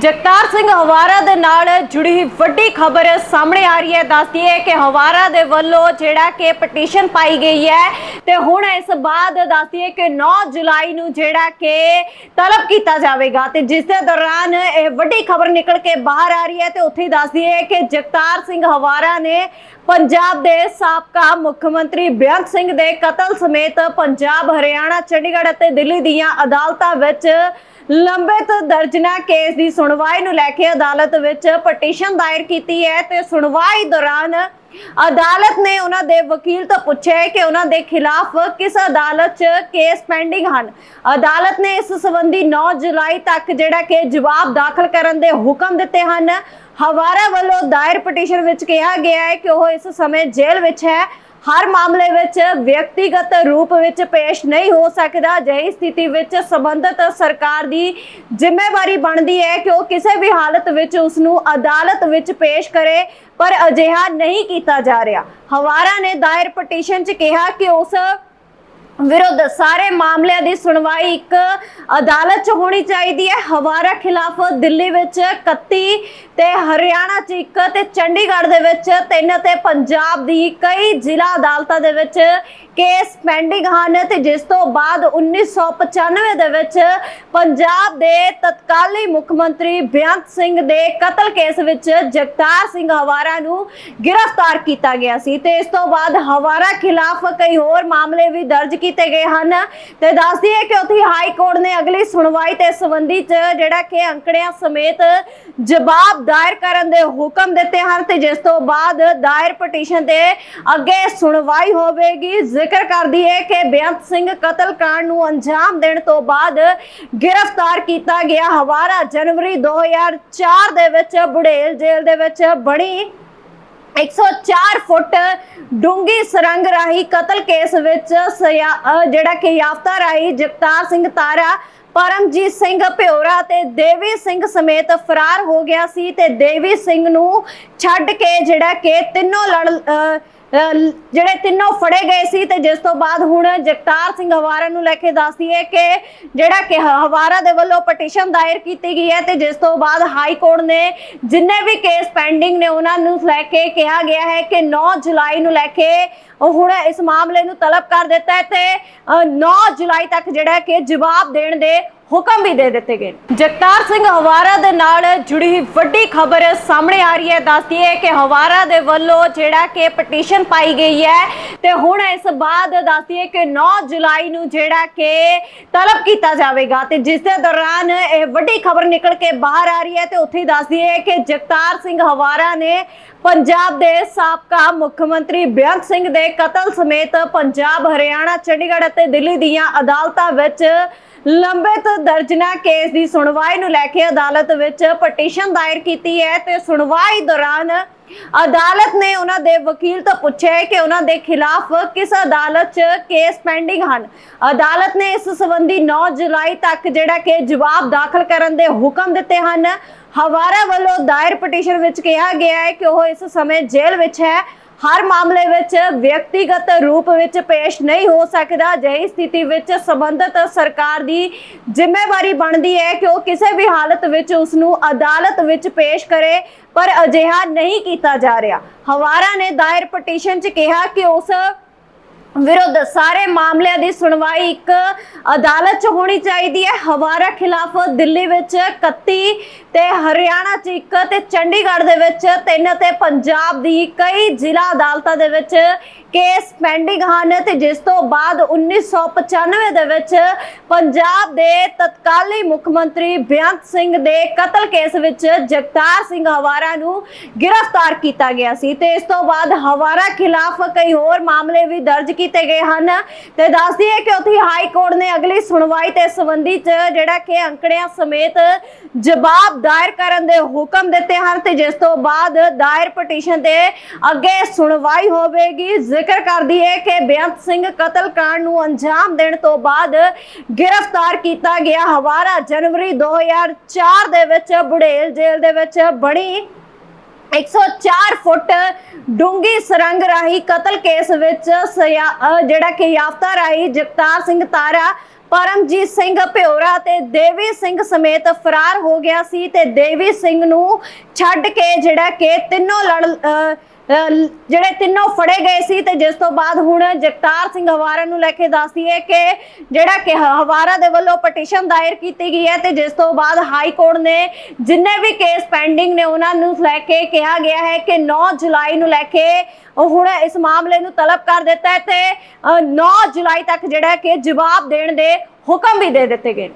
ਜਗਤਾਰ ਸਿੰਘ ਹਵਾਰਾ ਦੇ ਨਾਲ ਜੁੜੀ ਵੱਡੀ ਖਬਰ ਸਾਹਮਣੇ ਆ ਰਹੀ ਹੈ। ਦੱਸਦੀ ਹੈ ਕਿ ਹਵਾਰਾ ਦੇ ਵੱਲੋਂ ਜਿਹੜਾ ਕਿ ਪਟੀਸ਼ਨ ਪਾਈ ਗਈ ਹੈ ਤੇ ਹੁਣ ਇਸ ਬਾਅਦ ਦੱਸਦੀ ਹੈ ਕਿ 9 ਜੁਲਾਈ ਨੂੰ ਜਿਹੜਾ ਕਿ ਤਲਬ ਕੀਤਾ ਜਾਵੇਗਾ ਤੇ ਜਿਸ ਦੇ ਦੌਰਾਨ ਇਹ ਵੱਡੀ ਖਬਰ ਨਿਕਲ ਕੇ ਬਾਹਰ ਆ ਰਹੀ ਹੈ ਤੇ ਉੱਥੇ ਦੱਸਦੀ ਹੈ ਕਿ ਜਗਤਾਰ ਸਿੰਘ ਹਵਾਰਾ ਨੇ ਪੰਜਾਬ ਦੇ ਸਾਬਕਾ ਮੁੱਖ ਮੰਤਰੀ ਬੇਅੰਤ ਸਿੰਘ ਦੇ ਕਤਲ ਸਮੇਤ ਪੰਜਾਬ, ਹਰਿਆਣਾ, ਚੰਡੀਗੜ੍ਹ ਅਤੇ ਦਿੱਲੀ ਦੀਆਂ ਅਦਾਲਤਾਂ ਵਿੱਚ ਲੰਬਿਤ ਦਰਜਨਾ ਕੇਸ ਦੀ ਸੁਣਵਾਈ ਨੂੰ ਲੈ ਕੇ ਅਦਾਲਤ ਵਿੱਚ ਪਟੀਸ਼ਨ ਦਾਇਰ ਕੀਤੀ ਹੈ ਤੇ ਸੁਣਵਾਈ ਦੌਰਾਨ ਅਦਾਲਤ ਨੇ ਉਹਨਾਂ ਦੇ ਵਕੀਲ ਤੋਂ ਪੁੱਛਿਆ ਕਿ ਉਹਨਾਂ ਦੇ ਖਿਲਾਫ ਕਿਸ ਅਦਾਲਤ 'ਚ ਕੇਸ ਪੈਂਡਿੰਗ ਹਨ। ਅਦਾਲਤ ਨੇ ਇਸ ਸੰਬੰਧੀ 9 ਜੁਲਾਈ ਤੱਕ ਜਿਹੜਾ ਕਿ ਜਵਾਬ ਦਾਖਲ ਕਰਨ ਦੇ ਹੁਕਮ ਦਿੱਤੇ ਹਨ। ਹਵਾਰਾ ਵੱਲੋਂ ਦਾਇਰ ਪਟੀਸ਼ਨ ਵਿੱਚ ਕਿਹਾ ਗਿਆ ਹੈ ਕਿ ਉਹ ਇਸ ਸਮੇਂ ਜੇਲ੍ਹ ਵਿੱਚ ਹੈ। ਹਰ ਮਾਮਲੇ ਵਿੱਚ ਵਿਅਕਤੀਗਤ ਰੂਪ ਵਿੱਚ ਪੇਸ਼ ਨਹੀਂ ਹੋ ਸਕਦਾ। ਅਜਿਹੀ ਸਥਿਤੀ ਵਿੱਚ ਸੰਬੰਧਤ ਸਰਕਾਰ ਦੀ ਜ਼ਿੰਮੇਵਾਰੀ ਬਣਦੀ ਹੈ ਕਿ ਉਹ ਕਿਸੇ ਵੀ ਹਾਲਤ ਵਿੱਚ ਉਸ ਨੂੰ ਅਦਾਲਤ ਵਿੱਚ ਪੇਸ਼ ਕਰੇ, ਪਰ ਅਜਿਹਾ ਨਹੀਂ ਕੀਤਾ ਜਾ ਰਿਹਾ। ਹਵਾਰਾ ਨੇ ਦਾਇਰ ਪਟੀਸ਼ਨ 'ਚ ਕਿਹਾ ਕਿ ਉਸ ਵਿਰੁੱਧ ਸਾਰੇ ਮਾਮਲਿਆਂ ਦੀ ਸੁਣਵਾਈ ਇੱਕ ਅਦਾਲਤ 'ਚ ਹੋਣੀ ਚਾਹੀਦੀ ਹੈ। ਹਵਾਰਾ ਖਿਲਾਫ ਦਿੱਲੀ ਵਿੱਚ 31 ਤੇ ਹਰਿਆਣਾ 'ਚ ਇੱਕ ਤੇ ਚੰਡੀਗੜ੍ਹ ਦੇ ਵਿੱਚ ਤਿੰਨ ਤੇ ਪੰਜਾਬ ਦੀ ਕਈ ਜ਼ਿਲ੍ਹਾ ਅਦਾਲਤਾਂ ਦੇ ਵਿੱਚ ਕੇਸ ਪੈਂਡਿੰਗ ਹਨ ਤੇ ਜਿਸ ਤੋਂ ਬਾਅਦ 1995 ਦੇ ਵਿੱਚ ਪੰਜਾਬ ਦੇ ਤਤਕਾਲੀ ਮੁੱਖ ਮੰਤਰੀ ਬੇਅੰਤ ਸਿੰਘ ਦੇ ਕਤਲ ਕੇਸ ਵਿੱਚ ਜਗਤਾਰ ਸਿੰਘ ਹਵਾਰਾ ਨੂੰ ਗ੍ਰਿਫਤਾਰ ਕੀਤਾ ਗਿਆ ਸੀ ਤੇ ਇਸ ਤੋਂ ਬਾਅਦ ਹਵਾਰਾ ਖਿਲਾਫ ਕਈ ਹੋਰ ਮਾਮਲੇ ਵੀ ਦਰਜ ਕੀਤੇ ਗਏ ਹਨ ਤੇ ਦੱਸਦੀ ਹੈ ਕਿ ਉੱਥੇ ਹਾਈ ਕੋਰਟ ਨੇ ਅਗਲੀ ਸੁਣਵਾਈ ਤੇ ਸੰਬੰਧੀ ਚ ਜਿਹੜਾ ਕਿ ਅੰਕੜਿਆਂ ਸਮੇਤ ਜਵਾਬ ਦਾਇਰ ਕਰਨ ਦੇ ਹੁਕਮ ਦਿੱਤੇ ਹਨ ਤੇ ਜਿਸ ਤੋਂ ਬਾਅਦ ਦਾਇਰ ਪਟੀਸ਼ਨ ਤੇ ਅੱਗੇ ਸੁਣਵਾਈ ਹੋਵੇਗੀ। ਜ਼ਿਕਰ ਕਰਦੀ ਹੈ ਕਿ ਬੇਅੰਤ ਸਿੰਘ ਕਤਲ ਕਾਂਡ ਨੂੰ ਅੰਜਾਮ ਦੇਣ ਤੋਂ ਬਾਅਦ ਗ੍ਰਿਫਤਾਰ ਕੀਤਾ ਗਿਆ ਹਵਾਰਾ ਜਨਵਰੀ 2004 ਦੇ ਵਿੱਚ ਬੁੜੇਲ ਜੇਲ੍ਹ ਦੇ ਵਿੱਚ ਬਣੀ 104 ਫੁੱਟ ਡੂੰਗੀ ਸਰੰਗ ਰਾਹੀਂ ਕਤਲ ਕੇਸ ਵਿੱਚ ਸਿਆ- ਜਿਹੜਾ ਕਿ ਯਾਫਤਾ ਰਾਹੀਂ ਜਗਤਾਰ ਸਿੰਘ ਤਾਰਾ, ਪਰਮਜੀਤ ਸਿੰਘ ਭਿਓਰਾ ਤੇ ਦੇਵੀ ਸਿੰਘ ਸਮੇਤ ਫਰਾਰ ਹੋ ਗਿਆ ਸੀ ਤੇ ਦੇਵੀ ਸਿੰਘ ਨੂੰ ਛੱਡ ਕੇ ਜਿਹੜਾ ਕਿ ਤਿੰਨੋਂ ਲੜ ਜਿਹੜੇ ਤਿੰਨੋਂ ਫੜੇ ਗਏ ਸੀ ਤੇ ਜਿਸ ਤੋਂ ਬਾਅਦ ਹੁਣ ਜਗਤਾਰ ਸਿੰਘ ਹਵਾਰਾ ਨੂੰ ਲੈ ਕੇ ਦੱਸਦੀ ਹੈ ਕਿ ਜਿਹੜਾ ਕਿ ਹਵਾਰਾ ਦੇ ਵੱਲੋਂ ਪਟੀਸ਼ਨ ਦਾਇਰ ਕੀਤੀ ਗਈ ਹੈ ਤੇ ਜਿਸ ਤੋਂ ਬਾਅਦ ਹਾਈ ਕੋਰਟ ਨੇ ਜਿੰਨੇ ਵੀ ਕੇਸ ਪੈਂਡਿੰਗ ਨੇ ਉਹਨਾਂ ਨੂੰ ਲੈ ਕੇ ਕਿਹਾ ਗਿਆ ਹੈ ਕਿ 9 ਜੁਲਾਈ ਨੂੰ ਲੈ ਕੇ ਹੁਣ ਇਸ ਮਾਮਲੇ ਨੂੰ ਤਲਬ ਕਰ ਦਿੱਤਾ ਹੈ ਤੇ ਅ, 9 ਜੁਲਾਈ ਤੱਕ ਜਿਹੜਾ ਕਿ ਜਵਾਬ ਦੇਣ ਦੇ ਹੁਕਮ ਵੀ ਦੇ ਦਿੱਤੇ ਗਏ ਜਗਤਾਰ ਸਿੰਘ ਹਵਾਰਾ ਦੇ ਨਾਲ ਜੁੜੀ ਵੱਡੀ ਖਬਰ ਸਾਹਮਣੇ ਆ ਰਹੀ ਹੈ। ਦੱਸਦੀ ਹੈ ਕਿ ਹਵਾਰਾ ਦੇ ਵੱਲੋਂ ਜਿਹੜਾ ਕਿ ਪਟੀਸ਼ਨ ਪਾਈ ਗਈ ਹੈ ਤੇ ਹੁਣ ਇਸ ਬਾਅਦ ਦੱਸਦੀ ਹੈ ਕਿ 9 ਜੁਲਾਈ ਨੂੰ ਜਿਹੜਾ ਕਿ ਤਲਬ ਕੀਤਾ ਜਾਵੇਗਾ ਤੇ ਜਿਸ ਦੇ ਦੌਰਾਨ ਇਹ ਵੱਡੀ ਖਬਰ ਨਿਕਲ ਕੇ ਬਾਹਰ ਆ ਰਹੀ ਹੈ ਤੇ ਉੱਥੇ ਦੱਸਦੀ ਹੈ ਕਿ ਜਗਤਾਰ ਸਿੰਘ ਹਵਾਰਾ ਨੇ ਪੰਜਾਬ ਦੇ ਸਾਬਕਾ ਮੁੱਖ ਮੰਤਰੀ ਬੇਅੰਤ ਸਿੰਘ ਦੇ ਕਤਲ ਸਮੇਤ ਪੰਜਾਬ, ਹਰਿਆਣਾ, ਚੰਡੀਗੜ੍ਹ ਅਤੇ ਦਿੱਲੀ ਦੀਆਂ ਅਦਾਲਤਾਂ ਵਿੱਚ ਲੰਬਿਤ ਦਰਜਨਾ ਕੇਸ ਦੀ ਸੁਣਵਾਈ ਨੂੰ ਲੈ ਕੇ ਅਦਾਲਤ ਵਿੱਚ ਪਟੀਸ਼ਨ ਦਾਇਰ ਕੀਤੀ ਹੈ ਤੇ ਸੁਣਵਾਈ ਦੌਰਾਨ ਅਦਾਲਤ ਨੇ ਉਹਨਾਂ ਦੇ ਵਕੀਲ ਤੋਂ ਪੁੱਛਿਆ ਕਿ ਉਹਨਾਂ ਦੇ ਖਿਲਾਫ ਕਿਸ ਅਦਾਲਤ 'ਚ ਕੇਸ ਪੈਂਡਿੰਗ ਹਨ। ਅਦਾਲਤ ਨੇ ਇਸ ਸੰਬੰਧੀ 9 ਜੁਲਾਈ ਤੱਕ ਜਿਹੜਾ ਕਿ ਜਵਾਬ ਦਾਖਲ ਕਰਨ ਦੇ ਹੁਕਮ ਦਿੱਤੇ ਹਨ। ਹਵਾਰਾ ਵੱਲੋਂ ਦਾਇਰ ਪਟੀਸ਼ਨ ਵਿੱਚ ਕਿਹਾ ਗਿਆ ਹੈ ਕਿ ਉਹ ਇਸ ਸਮੇਂ ਜੇਲ੍ਹ ਵਿੱਚ ਹੈ। ਹਰ ਮਾਮਲੇ ਵਿੱਚ ਵਿਅਕਤੀਗਤ ਰੂਪ ਵਿੱਚ ਪੇਸ਼ ਨਹੀਂ ਹੋ ਸਕਦਾ। ਅਜਿਹੀ ਸਥਿਤੀ ਵਿੱਚ ਸੰਬੰਧਿਤ ਸਰਕਾਰ ਦੀ ਜ਼ਿੰਮੇਵਾਰੀ ਬਣਦੀ ਹੈ ਕਿ ਉਹ ਕਿਸੇ ਵੀ ਹਾਲਤ ਵਿੱਚ ਉਸ ਨੂੰ ਅਦਾਲਤ ਵਿੱਚ ਪੇਸ਼ ਕਰੇ, ਪਰ ਅਜਿਹਾ ਨਹੀਂ ਕੀਤਾ ਜਾ ਰਿਹਾ। ਹਵਾਰਾ ਨੇ ਦਾਇਰ ਪਟੀਸ਼ਨ 'ਚ ਕਿਹਾ ਕਿ ਉਸ ਵਿਰੁੱਧ ਸਾਰੇ ਮਾਮਲਿਆਂ ਦੀ ਸੁਣਵਾਈ ਇੱਕ ਅਦਾਲਤ 'ਚ ਹੋਣੀ ਚਾਹੀਦੀ ਹੈ। ਹਵਾਰਾ ਖਿਲਾਫ ਦਿੱਲੀ ਵਿੱਚ 31 ਤੇ ਹਰਿਆਣਾ 'ਚ ਇੱਕ ਤੇ ਚੰਡੀਗੜ੍ਹ ਦੇ ਵਿੱਚ ਤਿੰਨ ਤੇ ਪੰਜਾਬ ਦੀ ਕਈ ਜ਼ਿਲ੍ਹਾ ਅਦਾਲਤਾਂ ਦੇ ਵਿੱਚ ਕੇਸ ਪੈਂਡਿੰਗ ਹਨ ਤੇ ਜਿਸ ਤੋਂ ਬਾਅਦ 1995 ਦੇ ਵਿੱਚ ਪੰਜਾਬ ਦੇ ਤਤਕਾਲੀ ਮੁੱਖ ਮੰਤਰੀ ਬੇਅੰਤ ਸਿੰਘ ਦੇ ਕਤਲ ਕੇਸ ਵਿੱਚ ਜਗਤਾਰ ਸਿੰਘ ਹਵਾਰਾ ਨੂੰ ਗ੍ਰਿਫਤਾਰ ਕੀਤਾ ਗਿਆ ਸੀ ਤੇ ਇਸ ਤੋਂ ਬਾਅਦ ਹਵਾਰਾ ਖਿਲਾਫ ਕਈ ਹੋਰ ਮਾਮਲੇ ਵੀ ਦਰਜ ਕੀਤੇ ਗਏ ਹਨ ਤੇ ਦੱਸਦੀ ਹੈ ਕਿ ਉੱਥੇ ਹਾਈ ਕੋਰਟ ਨੇ ਅਗਲੀ ਸੁਣਵਾਈ ਤੇ ਸੰਬੰਧੀ ਚ ਜਿਹੜਾ ਕਿ ਅੰਕੜਿਆਂ ਸਮੇਤ ਜਵਾਬ ਦਾਇਰ ਕਰਨ ਦੇ ਹੁਕਮ ਦਿੱਤੇ ਹਨ ਤੇ ਜਿਸ ਤੋਂ ਬਾਅਦ ਦਾਇਰ ਪਟੀਸ਼ਨ ਤੇ ਅੱਗੇ ਸੁਣਵਾਈ ਹੋਵੇਗੀ। ਜ਼ਿਕਰ ਕਰਦੀ ਹੈ ਕਿ ਬੇਅੰਤ ਸਿੰਘ ਕਤਲ ਕਾਂਡ ਨੂੰ ਅੰਜਾਮ ਦੇਣ ਤੋਂ ਬਾਅਦ ਗ੍ਰਿਫਤਾਰ ਕੀਤਾ ਗਿਆ। ਹਵਾਰਾ ਜਨਵਰੀ 2004 ਦੇ ਵਿੱਚ ਬੁੜੇਲ ਜੇਲ੍ਹ ਦੇ ਵਿੱਚ ਬਣੀ 104 ਫੁੱਟ ਡੂੰਗੀ ਸਰੰਗ ਰਾਹੀਂ ਕਤਲ ਕੇਸ ਵਿੱਚ ਜਿਹੜਾ ਕਿ ਯਾਫਤਾ ਰਾਹੀਂ ਜਗਤਾਰ ਸਿੰਘ ਤਾਰਾ, ਪਰਮਜੀਤ ਸਿੰਘ ਭਿਓਰਾ ਤੇ ਦੇਵੀ ਸਿੰਘ ਸਮੇਤ ਫਰਾਰ ਹੋ ਗਿਆ ਸੀ ਤੇ ਦੇਵੀ ਸਿੰਘ ਨੂੰ ਛੱਡ ਕੇ ਜਿਹੜਾ ਕਿ ਤਿੰਨੋਂ ਲੜ ਜਿਹੜੇ ਤਿੰਨੋਂ ਫੜੇ ਗਏ ਸੀ ਤੇ ਜਿਸ ਤੋਂ ਬਾਅਦ ਹੁਣ ਜਗਤਾਰ ਸਿੰਘ ਹਵਾਰਾ ਨੂੰ ਲੈ ਕੇ ਦੱਸਦੀ ਹੈ ਕਿ ਜਿਹੜਾ ਕਿ ਹਵਾਰਾ ਦੇ ਵੱਲੋਂ ਪਟੀਸ਼ਨ ਦਾਇਰ ਕੀਤੀ ਗਈ ਹੈ ਤੇ ਜਿਸ ਤੋਂ ਬਾਅਦ ਹਾਈ ਕੋਰਟ ਨੇ ਜਿੰਨੇ ਵੀ ਕੇਸ ਪੈਂਡਿੰਗ ਨੇ ਉਹਨਾਂ ਨੂੰ ਲੈ ਕੇ ਕਿਹਾ ਗਿਆ ਹੈ ਕਿ 9 ਜੁਲਾਈ ਨੂੰ ਲੈ ਕੇ ਉਹ ਹੁਣ ਇਸ ਮਾਮਲੇ ਨੂੰ ਤਲਬ ਕਰ ਦਿੱਤਾ ਹੈ ਤੇ 9 ਜੁਲਾਈ ਤੱਕ ਜਿਹੜਾ ਕਿ ਜਵਾਬ ਦੇਣ ਦੇ ਹੁਕਮ ਵੀ ਦੇ ਦਿੱਤੇ ਗਏ ਨੇ।